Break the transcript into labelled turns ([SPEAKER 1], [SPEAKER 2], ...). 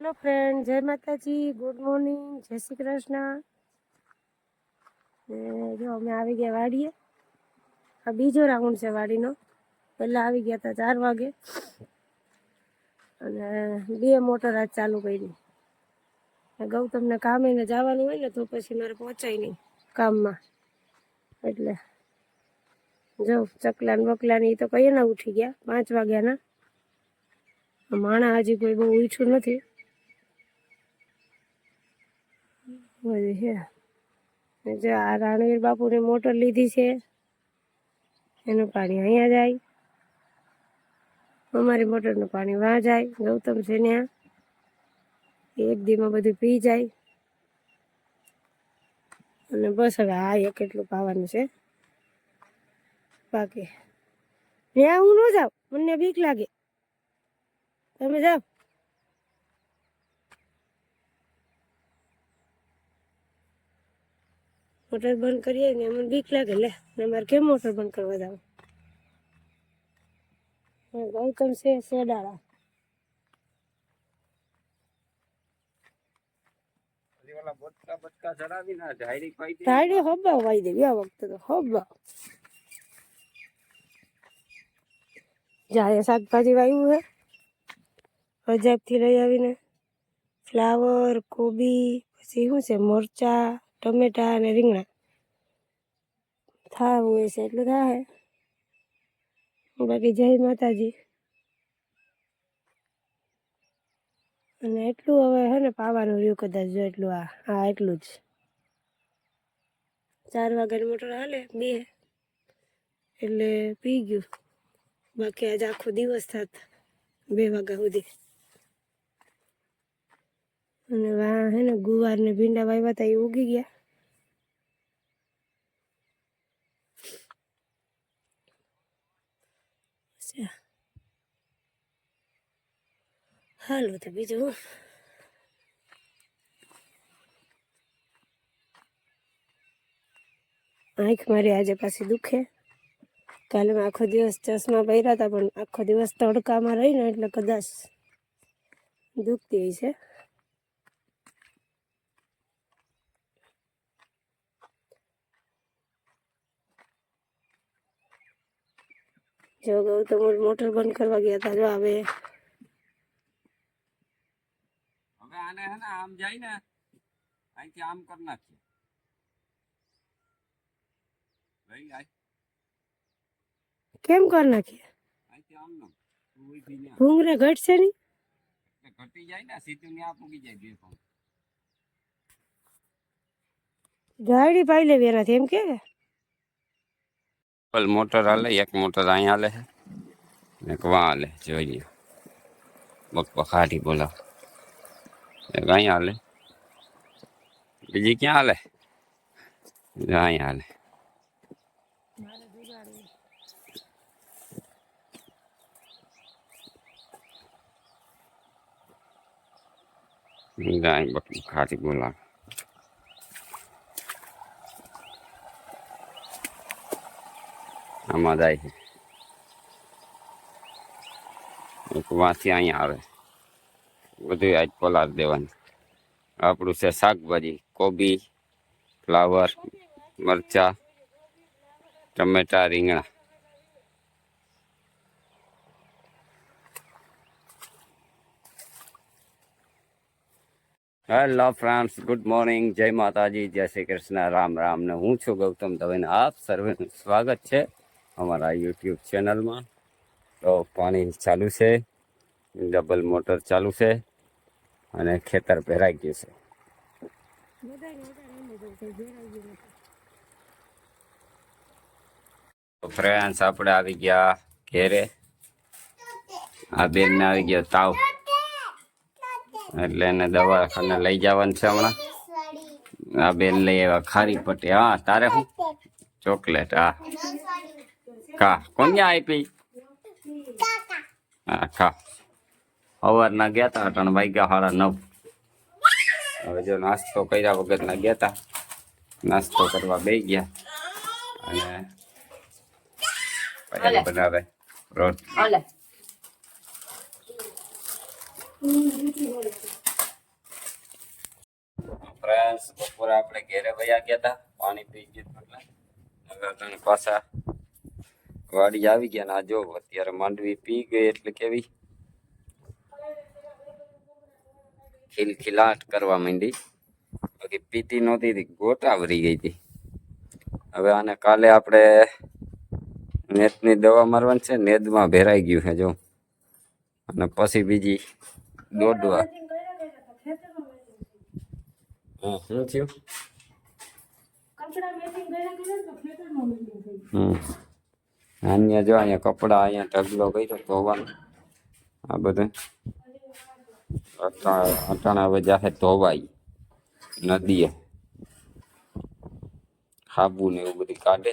[SPEAKER 1] Hello friend જય માતાજી good morning જય શ્રી કૃષ્ણ જો અમે આવી ગયા વાડીએ. આ બીજો રાઉન્ડ છે વાડીનો. પહેલાં આવી ગયા હતા ચાર વાગે. અને બે મોટર આજ ચાલુ કરી. ગૌતમને કામે ને જવાનું હોય ને તો પછી મારે પહોંચાય નહીં કામમાં. એટલે જો ચકલાને ને એ તો કહીએ ને ઉઠી ગયા. પાંચ વાગ્યાના. માણા હજી કોઈ બહુ ઈચ્છું નથી. બધી છે જો આ રાણવીર બાપુને મોટર લીધી છે, એનું પાણી અહીંયા જાય. અમારી મોટરનું પાણી વાં જાય, ગૌતમ છે ત્યાં એક દીમાં બધું પી જાય. અને બસ હવે આ એક એટલું પાવાનું છે. બાકી. ત્યાં હું ન જાઉં, મને બીક લાગે. તમે જાઓ. મોટર બંધ કરીએ ને મને બીક લાગે. લે ને મારે કેમ મોટર બંધ કરવા જાવ? ગૌતમ છે સેડાળા ધાડે હબ્બા વાઈ દેવી આ વખતે તો હબ્બા. જાય શાકભાજી વાવ્યું હે. પંજાબથી લઈ આવીને ફ્લાવર કોબી પછી શું છે મરચા ટમેટા અને રીંગણા. થાવું હોય છે એટલે થાય બાકી જય માતાજી. અને એટલું હવે હે ને પાવાનું રહ્યું કદાચ જો એટલું આ હા એટલું જ. ચાર વાગ્યાની મોટર હાલે, બે. એટલે પી ગયું. બાકી આજે આખો દિવસ થાત બે વાગ્યા સુધી. અને વાહ હે ને ગુવાર ને ભીંડા વાવ્યા હતા એ ઉગી ગયા. હાલો તો બીજું આંખ મારી આજે પાછી દુખે. કાલે મેં આખો દિવસ ચશ્મા પહેર્યા હતા પણ આખો દિવસ તડકામાં રહીને એટલે કદાચ દુખતી હોય છે. જો ગૌતમ મોટર બંધ કરવા ગયા હતા જો હવે
[SPEAKER 2] હવે આને હે ને આમ જાય ને અહીંથી આમ કરી નાખીએ ભાઈ આ
[SPEAKER 1] કેમ કર નાખીએ
[SPEAKER 2] અહીંથી આમ ન ઊભી ને
[SPEAKER 1] ભૂંગરા ઘટશે નહીં
[SPEAKER 2] એટલે ઘટી જાય ને સીધું ત્યાં પૂગી જાય બે પગ
[SPEAKER 1] ગાડી પાઈ લેવી એનાથી એમ કે
[SPEAKER 2] ડબલ મોટર હાલે એક મોટર અહીંયા હાલે છે ને એક વાં હાલે જોઈ લ્યો બકબક ખાટી બોલાવ એક અહીંયા હાલે બીજી ક્યાં હાલે અહીંયા હાલે ગાય બકબક ખાટી બોલાવ આમાં જાય છે. એક વાંથી અહીંયા આવે. બધું આજ પલાર દેવાનું. આપણું છે શાકભાજી, કોબી, ફ્લાવર, મરચા, ટમેટા, રીંગણા. Hello friends, good morning. જય માતાજી, જય શ્રી કૃષ્ણ. રામ રામ ને હું છું ગૌતમ દવેને આપ સર્વેનું સ્વાગત છે. અમારા યુટ્યુબ ચેનલમાં. તો પાણી ચાલુ છે. ડબલ મોટર ચાલુ છે. અને ખેતર ભેરાઈ ગયું છે. ફ્રેન્ડ્સ આપણે આવી ગયા ઘેરે. આ બેનને આવી ગયો તાવ. એટલે એને દવાખાને લઈ જવાનું છે હમણાં. આ બેન લઈ આવ્યા ખારી પટ્ટી હા, તારે શું? ચોકલેટ, હા. કા કોને આપી હા ખા સવારના ગયા તા ત્રણ વાગ્યા સાડા નવ હવે જો નાસ્તો કર્યા વગરના ગયા તા નાસ્તો કરવા બે ગયા અને પછી બનાવે રોટલી
[SPEAKER 3] Hola.
[SPEAKER 2] બપોરે આપણે ઘેરે વયા ગયા હતા પાણી પી ગયું હતું એટલે હવે અટાણે પાછા વાડી આવી ગયા ને આ જો અત્યારે માંડવી પી ગઈ એટલે કેવી? ખિલખિલાટ કરવા માંડી. બાકી પીતી નહોતી હતી ગોટા ભરી ગઈ હતી હવે આને કાલે આપણે નેતની દવા મારવાની છે નેદમાં ભેરાઈ ગયું છે જો. અને પછી બીજી દોડવા. શું થયું? હમ. અહીંયા જો અહીંયા કપડા અહીંયા ઢગલો કર્યો ધોવાનો. આ બધું. અટાણા હવે જાહે ધોવાય નદીએ. હાબુ ને એવું બધું કાઢે.